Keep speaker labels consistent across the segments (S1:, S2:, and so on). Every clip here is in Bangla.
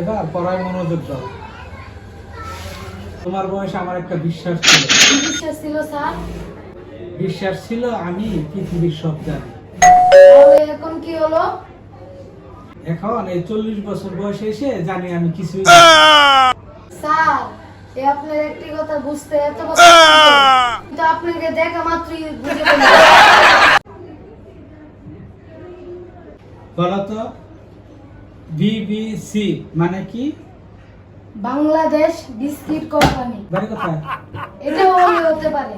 S1: এবার পড়ায় মনোযোগ দাও। তোমার বয়সে আমার একটা বিশ্বাস ছিল।
S2: বিশ্বাস ছিল স্যার?
S1: বিশ্বাস ছিল আমি পৃথিবীর সব জানি।
S2: এখন কি হলো?
S1: এখন এই চল্লিশ বছর বয়সে এসে জানি আমি কিছুই
S2: স্যার এ আপনার একটি কথা বুঝতে এত লাগল। কিন্তু আপনাকে দেখা মাত্রই বুঝে ফেলি
S1: বলতো বিবিসি মানে কি?
S2: Bangladesh biscuit company.
S1: বাড়ি কোথায়?
S2: এটাও হলে হতে পারে।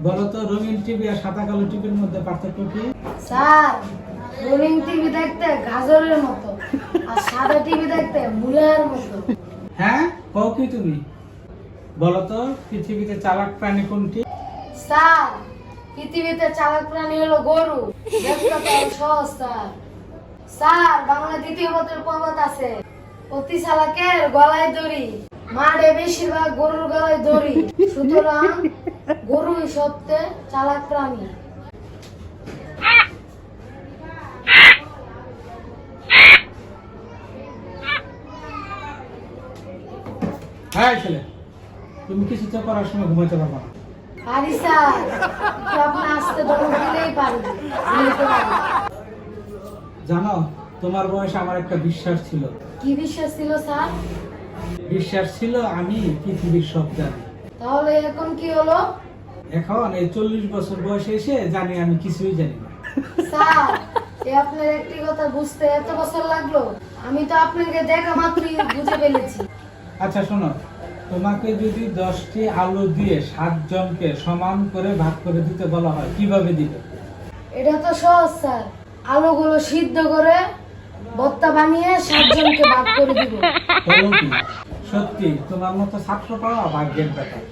S1: বলতো রঙিন টিভি আর সাদা কালো টিভির মধ্যে পার্থক্য কি?
S2: স্যার রোলিং টিভি দেখতে গাজরের মতো আর সাদা টিভি দেখতে মুলার মতো।
S1: হ্যাঁ? কও কি তুমি? বলতো পৃথিবীতে চালাক প্রাণী কোনটি?
S2: স্যার পৃথিবীতে চালাক প্রাণী হলো গরু। দেখতে তো সহজ স্যার। স্যার বাংলা দ্বিতীয় পত্রের পর্বত আছে। অতি চালাকের গলায় দড়ি। মাঠে বেশিরভাগ গরুর গলায় দড়ি। সুতরাং গরুই সবচেয়ে চালাক প্রাণী।
S1: হ্যাঁ ছেলে। তুমি কিছুতে সময় ঘুমাইতে পারবা না।
S2: স্যার। আপনি আসতে ধরুন দিলেই পারি পারি
S1: জানো তোমার বয়সে আমার একটা বিশ্বাস ছিল।
S2: কি বিশ্বাস ছিল স্যার?
S1: বিশ্বাস ছিল আমি পৃথিবীর সব জানি।
S2: তাহলে এখন কি হলো?
S1: এখন এই চল্লিশ বছর বয়সে এসে জানি আমি কিছুই জানি না।
S2: স্যার এ আপনার একটি কথা বুঝতে এত বছর লাগল। আমি তো আপনাকে দেখা মাত্রই বুঝে ফেলেছি।
S1: আচ্ছা শোনো তোমাকে যদি দশটি আলু দিয়ে সাত জনকে সমান করে ভাগ করে দিতে বলা হয় কীভাবে দিবে?
S2: এটা তো সহজ স্যার। আলুগুলো সিদ্ধ করে ভর্তা বানিয়ে সাতজনকে ভাগ করে দিব।
S1: সত্যি, তোমার মতো ছাত্র পাওয়া ভাগ্যের ব্যাপার।